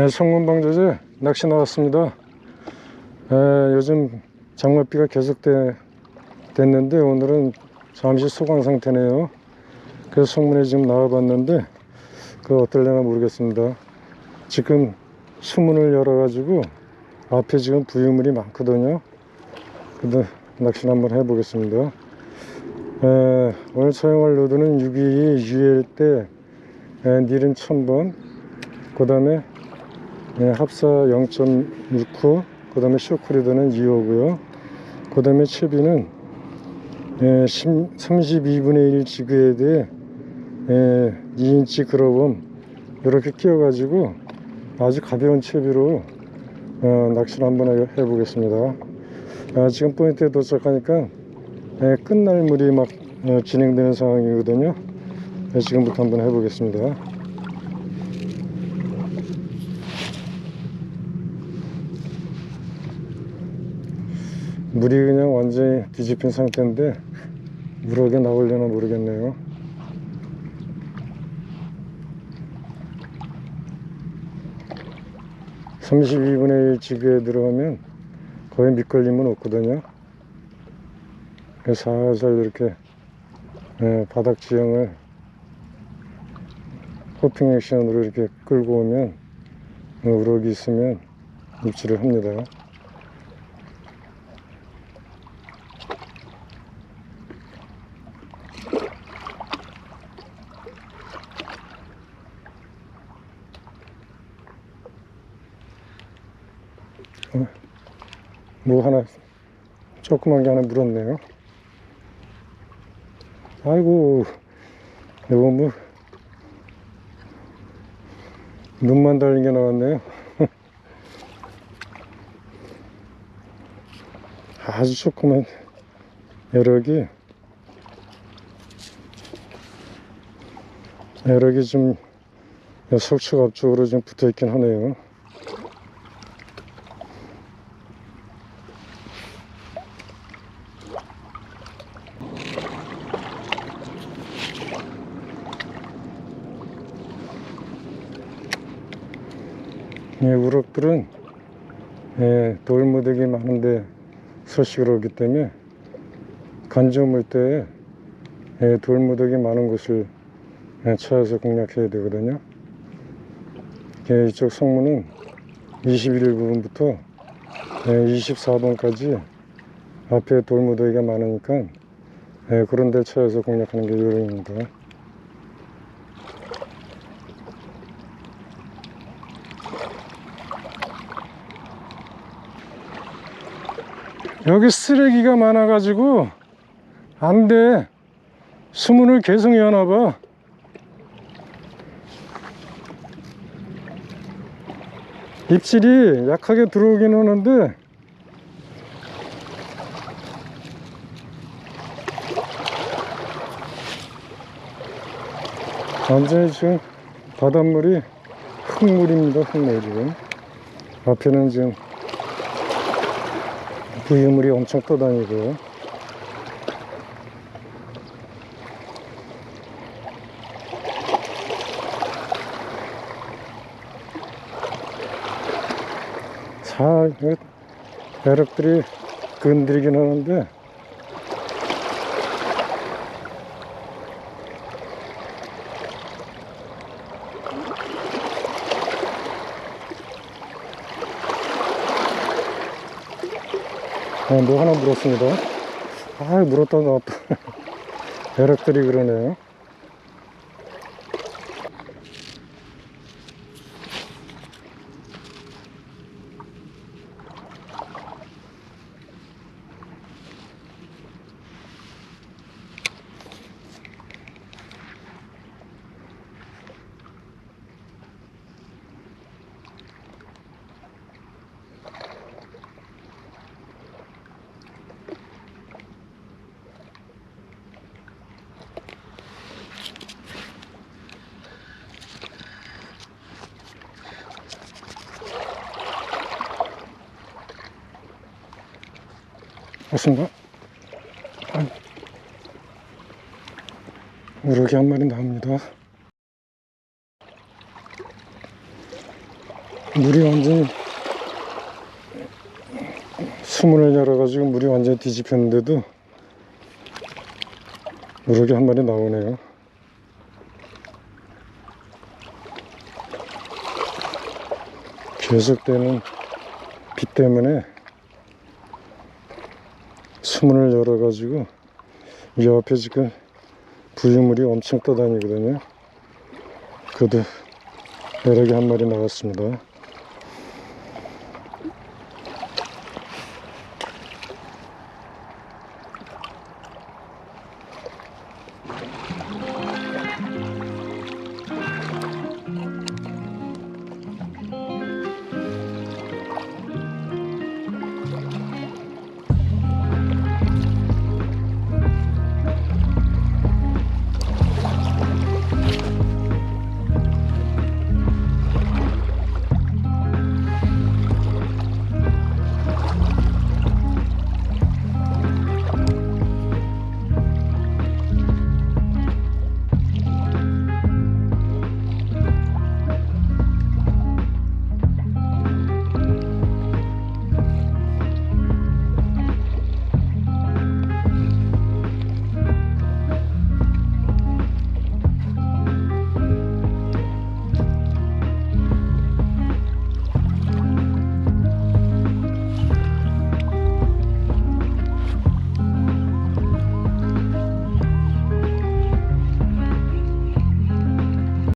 네, 성문방조제 낚시 나왔습니다. 에, 요즘 장맛비가 계속 돼, 됐는데 오늘은 잠시 소강 상태네요. 그래서 성문에 지금 나와봤는데 그 어떨려나 모르겠습니다. 지금 수문을 열어 가지고 앞에 지금 부유물이 많거든요. 근데 낚시를 한번 해보겠습니다. 에, 오늘 사용할 로드는 622 UL 때 에, 닐은 1000번 그 다음에 합사 0.69그 다음에 쇼크리더는 2호고요. 그 다음에 채비는 에, 32분의 1 지그에 대해 에, 2인치 그러범 이렇게 끼워 가지고 아주 가벼운 채비로 어, 낚시를 한번 해- 해보겠습니다. 아, 지금 포인트에 도착하니까 에, 끝날 물이 막 어, 진행되는 상황이거든요. 네, 지금부터 한번 해보겠습니다 물이 그냥 완전히 뒤집힌 상태인데 물어게 나오려나 모르겠네요. (32분의 1) 지그에 들어가면 거의 밑걸림은 없거든요. 살살 이렇게 예, 바닥 지형을 호핑 액션으로 이렇게 끌고 오면 어, 우럭이 있으면 입질을 합니다 뭐 하나 조그만 게 하나 물었네요. 아이고 뭐 눈만 달린 게 나왔네요. 아주 조그만 여력이 여력이 좀 설치가 앞쪽으로 좀 붙어 있긴 하네요 이 우럭들은 예, 돌무더기 많은데 서식을 오기 때문에 간조물 때 예, 돌무더기 많은 곳을 예, 찾아서 공략해야 되거든요. 예, 이쪽 성문은 21 부분부터 예, 24번까지 앞에 돌무더기가 많으니까 예, 그런 데 찾아서 공략하는 게 요령입니다. 여기 쓰레기가 많아가지고 안 돼. 수문을 계속 여나봐. 입질이 약하게 들어오긴 하는데 완전히 지금 바닷물이 흙물입니다. 흙물 지금. 앞에는 지금 부 유물이 엄청 떠다니고. 자, 배럭들이 건드리긴 하는데 아, 뭐 하나 물었습니다. 아, 물었다가 또 배럭들이 그러네요. 맞습니다. 우럭이 한 마리 나옵니다. 물이 완전히 수문을 열어가지고 물이 완전히 뒤집혔는데도 우럭이 한 마리 나오네요. 계속되는 비 때문에 수문을 열어가지고 이 앞에 지금 부유물이 엄청 떠다니거든요. 그래도 여러 개 한 마리 나왔습니다.